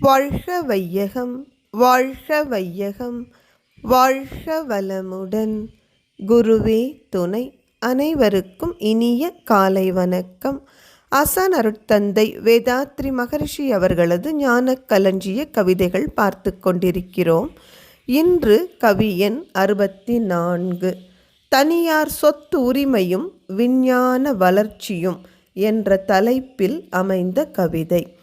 வாழ்க வையகம் வாழ்க வையகம் வாழ்க வளமுடன். குருவே துணை அனைவருக்கும் இனிய காலை வணக்கம். அசான் அருட்தந்தை வேதாத்ரி மகரிஷி அவர்களது ஞான களஞ்சிய கவிதைகள் பார்த்து கொண்டிருக்கிறோம். இன்று கவி எண் அறுபத்தி நான்கு தனியார் சொத்து உரிமையும் விஞ்ஞான வளர்ச்சியும் என்ற தலைப்பில் அமைந்த கவிதை.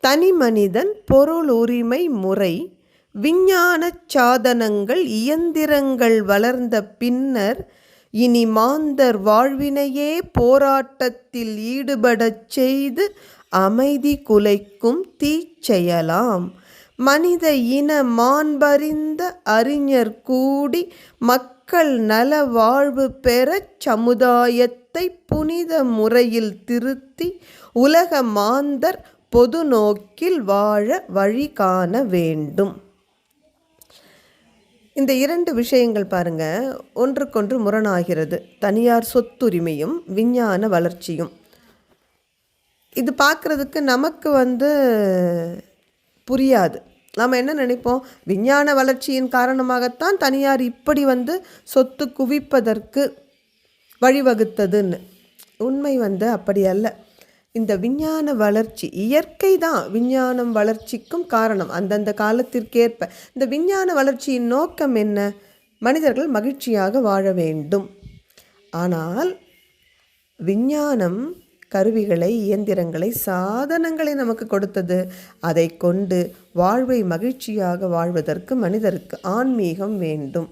தனி மனிதன் பொருள் உரிமை முறை விஞ்ஞான சாதனங்கள் இயந்திரங்கள் வளர்ந்த பின்னர் இனி மாந்தர் வாழ்வினையே போராட்டத்தில் ஈடுபடச் செய்து அமைதி குலைக்கும் தீச்செயலாம். மனித இன மாண்பறிந்த அறிஞர் கூடி மக்கள் நல வாழ்வு பெறச் சமுதாயத்தை புனித முறையில் திருத்தி உலக மாந்தர் பொது நோக்கில் வாழ வழி காண வேண்டும். இந்த இரண்டு விஷயங்கள் பாருங்க ஒன்றுக்கொன்று முரணாகிறது. தனியார் சொத்துரிமையும் விஞ்ஞான வளர்ச்சியும். இது பார்க்குறதுக்கு நமக்கு வந்து புரியாது. நாம் என்ன நினைப்போம்? விஞ்ஞான வளர்ச்சியின் காரணமாகத்தான் தனியார் இப்படி வந்து சொத்து குவிப்பதற்கு வழிவகுத்ததுன்னு. உண்மை வந்து அப்படி அல்ல. இந்த விஞ்ஞான வளர்ச்சி இயற்கை தான் விஞ்ஞானம் வளர்ச்சிக்கும் காரணம். அந்தந்த காலத்திற்கேற்ப இந்த விஞ்ஞான வளர்ச்சியின் நோக்கம் என்ன? மனிதர்கள் மகிழ்ச்சியாக வாழ வேண்டும். ஆனால் விஞ்ஞானம் கருவிகளை இயந்திரங்களை சாதனங்களை நமக்கு கொடுத்தது. அதை கொண்டு வாழ்வை மகிழ்ச்சியாக வாழ்வதற்கு மனிதருக்கு ஆன்மீகம் வேண்டும்.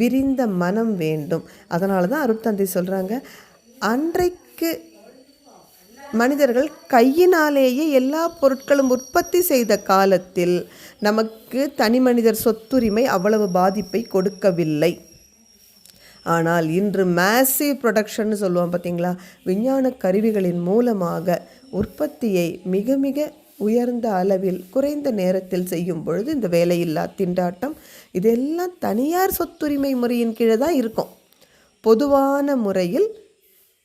விரிந்த மனம் வேண்டும். அதனால தான் அருட்தந்தை சொல்கிறாங்க அன்றைக்கு மனிதர்கள் கையினாலேயே எல்லா பொருட்களும் உற்பத்தி செய்த காலத்தில் நமக்கு தனி மனிதர் சொத்துரிமை அவ்வளவு பாதிப்பை கொடுக்கவில்லை. ஆனால் இன்று மேசிவ் ப்ரொடக்ஷன் சொல்லுவோம் பார்த்தீங்களா? விஞ்ஞான கருவிகளின் மூலமாக உற்பத்தியை மிக மிக உயர்ந்த அளவில் குறைந்த நேரத்தில் செய்யும் பொழுது இந்த வேலையில்லா திண்டாட்டம் இதெல்லாம் தனியார் சொத்துரிமை முறையின் கீழே தான் இருக்கும். பொதுவான முறையில்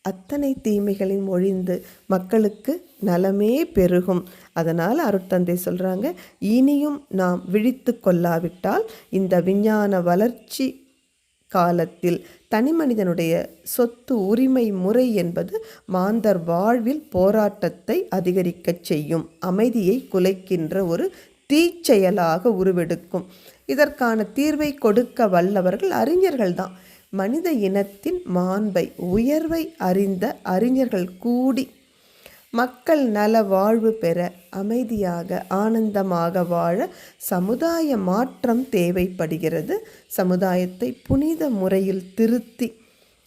அத்தனை தீமைகளையும் ஒழிந்து மக்களுக்கு நலமே பெருகும். அதனால் அருட்தந்தை சொல்கிறாங்க இனியும் நாம் விழித்து கொள்ளாவிட்டால் இந்த விஞ்ஞான வளர்ச்சி காலத்தில் தனி மனிதனுடைய சொத்து உரிமை முறை என்பது மாந்தர் வாழ்வில் போராட்டத்தை அதிகரிக்கச் செய்யும் அமைதியை குலைக்கின்ற ஒரு தீச்செயலாக உருவெடுக்கும். இதற்கான தீர்வை கொடுக்க வல்லவர்கள் அறிஞர்கள்தான். மனித இனத்தின் மாண்பை உயர்வை அறிந்த அறிஞர்கள் கூடி மக்கள் நல வாழ்வு பெற அமைதியாக ஆனந்தமாக வாழ சமுதாய மாற்றம் தேவைப்படுகிறது. சமுதாயத்தை புனித முறையில் திருத்தி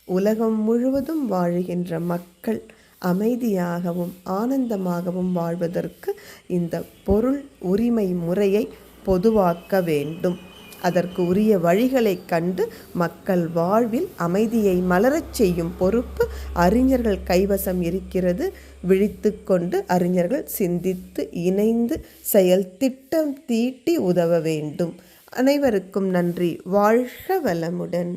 உலகம் முழுவதும் வாழுகின்ற மக்கள் அமைதியாகவும் ஆனந்தமாகவும் வாழ்வதற்கு இந்த பொருள் உரிமை முறையை பொதுவாக்க வேண்டும். அதற்கு உரிய வழிகளை கண்டு மக்கள் வாழ்வில் அமைதியை மலரச் செய்யும் பொறுப்பு அறிஞர்கள் கைவசம் இருக்கிறது. விழித்து கொண்டு அறிஞர்கள் சிந்தித்து இணைந்து செயல் திட்டம் தீட்டி உதவ வேண்டும். அனைவருக்கும் நன்றி. வாழ்க வளமுடன்.